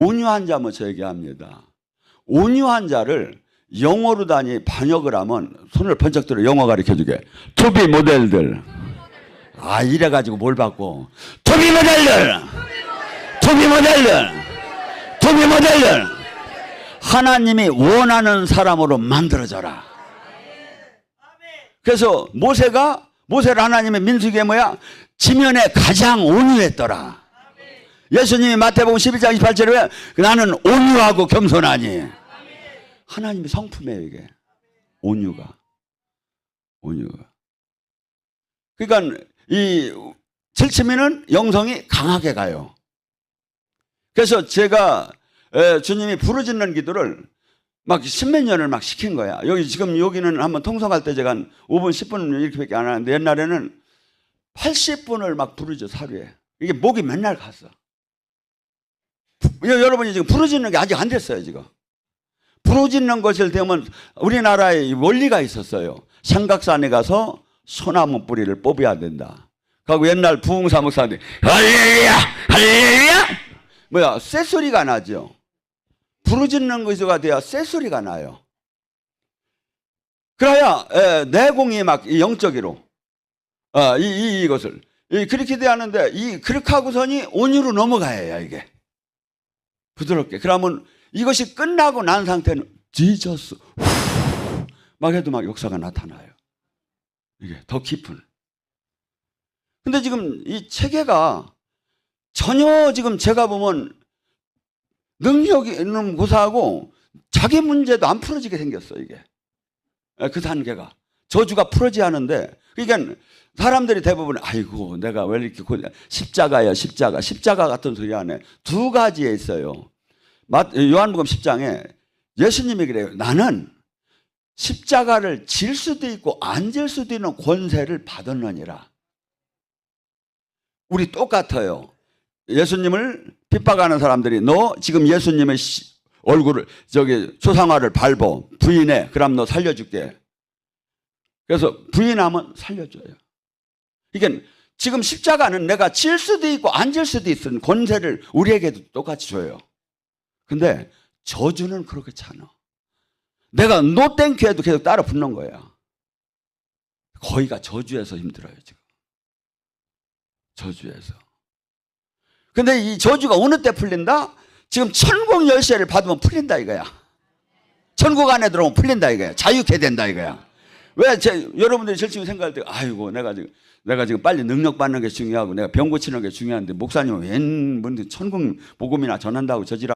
온유한 자 먼저 얘기합니다. 온유한 자를 영어로 다니 번역을 하면 손을 번쩍 들어 영어 가르쳐 주게. 투비 모델들. 아, 이래 가지고 뭘 받고. 투비 모델들! 투비 모델들! 투비 모델들! 하나님이 원하는 사람으로 만들어져라. 그래서 모세가 모세를 하나님의 민수기에 뭐야? 지면에 가장 온유했더라. 예수님이 마태복음 12장 28절에 왜 나는 온유하고 겸손하니. 하나님의 성품이에요, 이게. 온유가. 온유가. 그러니까 이 칠치미는 영성이 강하게 가요. 그래서 제가 에, 주님이 부르짖는 기도를 막 십몇 년을 막 시킨 거야. 여기 지금 여기는 한번 통성할 때 제가 한 5분, 10분 이렇게밖에 안 하는데 옛날에는 80분을 막 부르죠, 하루에. 이게 목이 맨날 갔어. 여- 여러분이 지금 부르짖는 게 아직 안 됐어요, 지금. 부르짖는 것을 되면 우리나라에 원리가 있었어요. 삼각산에 가서 소나무 뿌리를 뽑아야 된다. 그리고 옛날 부흥사 목사님, 할렐루야! 할렐루야! 뭐야, 쇳소리가 나죠. 부르짖는 것이가 돼야 쇳소리가 나요. 그래야 에, 내공이 막이 영적으로 아, 이, 이, 이것을 이, 그렇게 돼야 하는데 이 그렇게 하고서니 온유로 넘어가야 해요 이게 부드럽게. 그러면 이것이 끝나고 난 상태는 지저스 후, 막 해도 막 역사가 나타나요. 이게 더 깊은. 근데 지금 이 체계가 전혀 지금 제가 보면 능력 있는 고사하고 자기 문제도 안 풀어지게 생겼어 이게. 예, 그 단계가. 저주가 풀어지 않은데 그러니까 사람들이 대부분 아이고 내가 왜 이렇게 고 십자가야 십자가. 십자가 같은 소리 안에 두 가지에 있어요. 마- 요한복음 10장에 예수님이 그래요. 나는 십자가를 질 수도 있고 안 질 수도 있는 권세를 받았느니라. 우리 똑같아요. 예수님을 핍박하는 사람들이 너 지금 예수님의 시- 얼굴을 저기 초상화를 밟어. 부인해. 그럼 너 살려줄게 그래서 부인하면 살려줘요 그러니까 지금 십자가는 내가 질 수도 있고 안 질 수도 있는 권세를 우리에게도 똑같이 줘요 근데 저주는 그렇게 않아 내가 노 땡큐 해도 계속 따라 붙는 거야 거의가 저주에서 힘들어요 지금 저주에서 근데 이 저주가 어느 때 풀린다? 지금 천국 열쇠를 받으면 풀린다 이거야. 천국 안에 들어오면 풀린다 이거야. 자유케 된다 이거야. 왜 제, 여러분들이 지금 생각할 때, 아이고, 내가 지금, 내가 지금 빨리 능력 받는 게 중요하고, 내가 병 고치는 게 중요한데, 목사님은 웬, 뭔 천국 복음이나 전한다고 저지라.